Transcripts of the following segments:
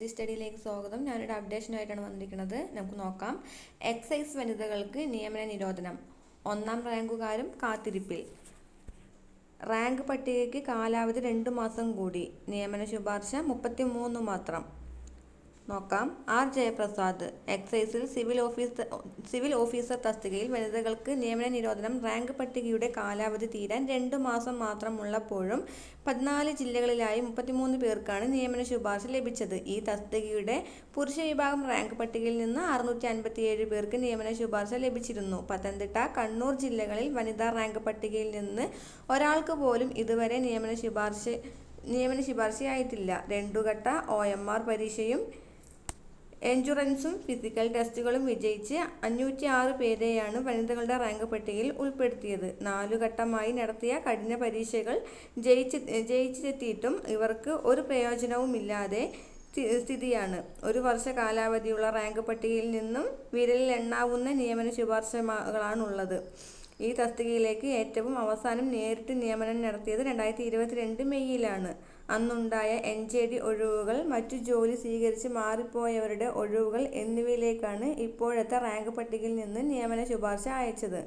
സ്റ്റഡിയിലേക്ക് സ്വാഗതം. ഞാനൊരു അപ്ഡേഷനായിട്ടാണ് വന്നിരിക്കുന്നത്. നമുക്ക് നോക്കാം. എക്സൈസ് വനിതകൾക്ക് നിയമന നിരോധനം. ഒന്നാം റാങ്കുകാരും കാത്തിരിപ്പിൽ. റാങ്ക് പട്ടികയ്ക്ക് കാലാവധി രണ്ട് മാസം കൂടി. നിയമന ശുപാർശ മുപ്പത്തി മൂന്ന് മാത്രം. നോക്കാം. ആർ ജയപ്രസാദ് എക്സൈസിൽ സിവിൽ ഓഫീസർ സിവിൽ ഓഫീസർ തസ്തികയിൽ വനിതകൾക്ക് നിയമന നിരോധനം റാങ്ക് പട്ടികയുടെ കാലാവധി തീരാൻ രണ്ട് മാസം മാത്രമുള്ളപ്പോഴും പതിനാല് ജില്ലകളിലായി മുപ്പത്തിമൂന്ന് പേർക്കാണ് നിയമന ശുപാർശ ലഭിച്ചത്. ഈ തസ്തികയുടെ പുരുഷ വിഭാഗം റാങ്ക് പട്ടികയിൽ നിന്ന് അറുന്നൂറ്റി അൻപത്തിയേഴ് പേർക്ക് നിയമന ശുപാർശ ലഭിച്ചിരുന്നു. പത്തനംതിട്ട കണ്ണൂർ ജില്ലകളിൽ വനിതാ റാങ്ക് പട്ടികയിൽ നിന്ന് ഒരാൾക്ക് പോലും ഇതുവരെ നിയമന ശുപാർശ നിയമന ശുപാർശയായിട്ടില്ല. രണ്ടുഘട്ട ഒ എം ആർ പരീക്ഷയും എൻഷുറൻസും ഫിസിക്കൽ ടെസ്റ്റുകളും വിജയിച്ച് അഞ്ഞൂറ്റി ആറ് പേരെയാണ് വനിതകളുടെ റാങ്ക് പട്ടികയിൽ ഉൾപ്പെടുത്തിയത്. നാലുഘട്ടമായി നടത്തിയ കഠിന പരീക്ഷകൾ ജയിച്ച് ജയിച്ചെത്തിയിട്ടും ഇവർക്ക് ഒരു പ്രയോജനവുമില്ലാതെ സ്ഥിതിയാണ്. ഒരു വർഷ കാലാവധിയുള്ള റാങ്ക് പട്ടികയിൽ നിന്നും വിരലിൽ എണ്ണാവുന്ന നിയമന ശുപാർശകളാണുള്ളത്. ഈ തസ്തികയിലേക്ക് ഏറ്റവും അവസാനം നേരിട്ട് നിയമനം നടത്തിയത് രണ്ടായിരത്തി ഇരുപത്തിരണ്ട് മെയ്യിലാണ്. അന്നുണ്ടായ എൻ ജെ ഡി ഒഴിവുകൾ മറ്റു ജോലി സ്വീകരിച്ച് മാറിപ്പോയവരുടെ ഒഴിവുകൾ എന്നിവയിലേക്കാണ് ഇപ്പോഴത്തെ റാങ്ക് പട്ടികയിൽ നിന്ന് നിയമന ശുപാർശ അയച്ചത്.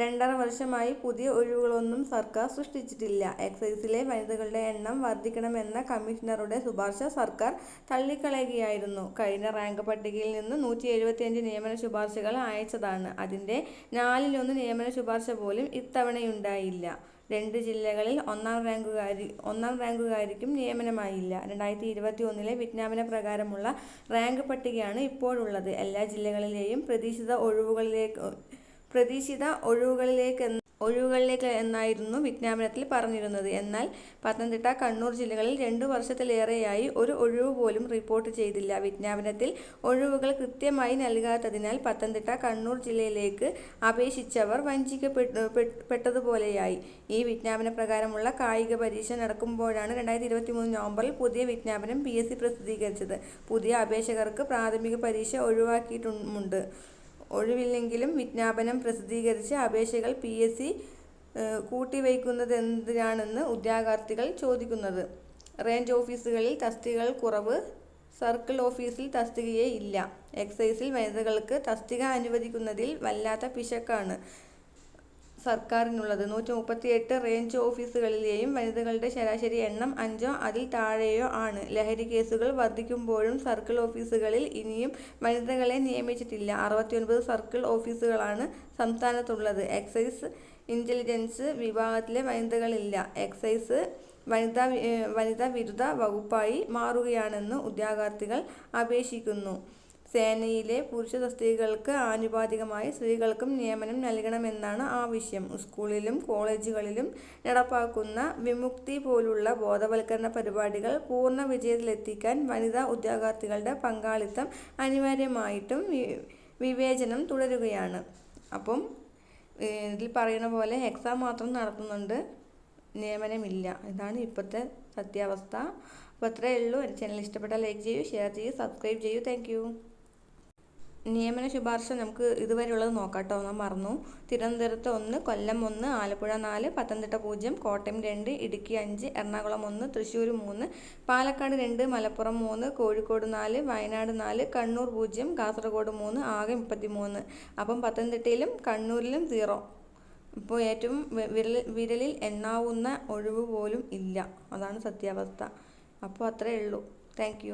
രണ്ടര വർഷമായി പുതിയ ഒഴിവുകളൊന്നും സർക്കാർ സൃഷ്ടിച്ചിട്ടില്ല. എക്സൈസിലെ വനിതകളുടെ എണ്ണം വർദ്ധിക്കണമെന്ന കമ്മീഷണറുടെ ശുപാർശ സർക്കാർ തള്ളിക്കളയുകയായിരുന്നു. കഴിഞ്ഞ റാങ്ക് പട്ടികയിൽ നിന്ന് നൂറ്റി എഴുപത്തിയഞ്ച് നിയമന ശുപാർശകൾ അയച്ചതാണ്. അതിന്റെ നാലിലൊന്ന് നിയമന ശുപാർശ പോലും ഇത്തവണയുണ്ടായില്ല. രണ്ട് ജില്ലകളിൽ ഒന്നാം റാങ്കുകാരി ഒന്നാം റാങ്കുകാരിക്കും നിയമനമായില്ല. രണ്ടായിരത്തി ഇരുപത്തി ഒന്നിലെ വിജ്ഞാപന പ്രകാരമുള്ള റാങ്ക് പട്ടികയാണ് ഇപ്പോഴുള്ളത്. എല്ലാ ജില്ലകളിലെയും പ്രതീക്ഷിത ഒഴിവുകളിലേക്ക് പ്രതീക്ഷിത ഒഴിവുകളിലേക്ക് ഒഴിവുകളിലേക്ക് എന്നായിരുന്നു വിജ്ഞാപനത്തിൽ പറഞ്ഞിരുന്നത്. എന്നാൽ പത്തനംതിട്ട കണ്ണൂർ ജില്ലകളിൽ രണ്ടു വർഷത്തിലേറെയായി ഒരു ഒഴിവ് പോലും റിപ്പോർട്ട് ചെയ്തില്ല. വിജ്ഞാപനത്തിൽ ഒഴിവുകൾ കൃത്യമായി നൽകാത്തതിനാൽ പത്തനംതിട്ട കണ്ണൂർ ജില്ലയിലേക്ക് അപേക്ഷിച്ചവർ വഞ്ചിക്കപ്പെട്ടതുപോലെയായി ഈ വിജ്ഞാപന പ്രകാരമുള്ള കായിക പരീക്ഷ നടക്കുമ്പോഴാണ് രണ്ടായിരത്തി ഇരുപത്തി മൂന്ന് നവംബറിൽ പുതിയ വിജ്ഞാപനം പി എസ് സി പ്രസിദ്ധീകരിച്ചത്. പുതിയ അപേക്ഷകർക്ക് പ്രാഥമിക പരീക്ഷ ഒഴിവാക്കിയിട്ടുമുണ്ട് ഒഴിവില്ലെങ്കിലും വിജ്ഞാപനം പ്രസിദ്ധീകരിച്ച് അപേക്ഷകൾ പി എസ് സി കൂട്ടിവയ്ക്കുന്നതെന്തിനാണെന്ന് ഉദ്യോഗാർത്ഥികൾ ചോദിക്കുന്നത്. റേഞ്ച് ഓഫീസുകളിൽ തസ്തികകൾ കുറവ് സർക്കിൾ ഓഫീസിൽ തസ്തികയേ ഇല്ല. എക്സൈസിൽ വനിതകൾക്ക് തസ്തിക അനുവദിക്കുന്നതിൽ വല്ലാത്ത പിശക്കാണ്. സർക്കാരിനുള്ളത്. നൂറ്റി മുപ്പത്തിയെട്ട് റേഞ്ച് ഓഫീസുകളിലെയും വനിതകളുടെ ശരാശരി എണ്ണം അഞ്ചോ അതിൽ താഴെയോ ആണ്. ലഹരി കേസുകൾ വർദ്ധിക്കുമ്പോഴും സർക്കിൾ ഓഫീസുകളിൽ ഇനിയും വനിതകളെ നിയമിച്ചിട്ടില്ല. അറുപത്തിയൊൻപത് സർക്കിൾ ഓഫീസുകളാണ് സംസ്ഥാനത്തുള്ളത്. എക്സൈസ് ഇന്റലിജൻസ് വിഭാഗത്തിലെ വനിതകളില്ല. എക്സൈസ് വനിതാ വനിതാ വിരുദ്ധ വകുപ്പായി മാറുകയാണെന്ന് ഉദ്യോഗാർത്ഥികൾ അപേക്ഷിക്കുന്നു. സേനയിലെ പുരുഷ തസ്തികകൾക്ക് ആനുപാതികമായി സ്ത്രീകൾക്കും നിയമനം നൽകണമെന്നാണ് ആവശ്യം. സ്കൂളിലും കോളേജുകളിലും നടപ്പാക്കുന്ന വിമുക്തി പോലുള്ള ബോധവൽക്കരണ പരിപാടികൾ പൂർണ വിജയത്തിലെത്തിക്കാൻ വനിതാ ഉദ്യോഗാർത്ഥികളുടെ പങ്കാളിത്തം അനിവാര്യമായിട്ടും വിവേചനം തുടരുകയാണ്. അപ്പം ഇതിൽ പറയുന്ന പോലെ എക്സാം മാത്രം നടത്തുന്നുണ്ട്. നിയമനമില്ല. ഇതാണ് ഇപ്പോഴത്തെ സത്യാവസ്ഥ. അപ്പോൾ അത്രയേ ഉള്ളൂ. എന്റെ ചാനൽ ഇഷ്ടപ്പെട്ടാൽ ലൈക്ക് ചെയ്യൂ ഷെയർ ചെയ്യൂ സബ്സ്ക്രൈബ് ചെയ്യൂ. താങ്ക് നിയമന ശുപാർശ നമുക്ക് ഇതുവരെയുള്ളത് നോക്കാം കേട്ടോ ഞാൻ മറന്നു. തിരുവനന്തപുരത്ത് ഒന്ന് കൊല്ലം ഒന്ന് ആലപ്പുഴ നാല് പത്തനംതിട്ട പൂജ്യം കോട്ടയം രണ്ട് ഇടുക്കി അഞ്ച് എറണാകുളം ഒന്ന് തൃശ്ശൂർ മൂന്ന് പാലക്കാട് രണ്ട് മലപ്പുറം മൂന്ന് കോഴിക്കോട് നാല് വയനാട് നാല് കണ്ണൂർ പൂജ്യം കാസർഗോഡ് മൂന്ന് ആകെ മുപ്പത്തി മൂന്ന് അപ്പം പത്തനംതിട്ടയിലും കണ്ണൂരിലും സീറോ. ഇപ്പോൾ ഏറ്റവും വിരൽ വിരലിൽ എണ്ണാവുന്ന ഒഴിവ് പോലും ഇല്ല. അതാണ് സത്യാവസ്ഥ. അപ്പോൾ അത്രയേ ഉള്ളൂ. താങ്ക്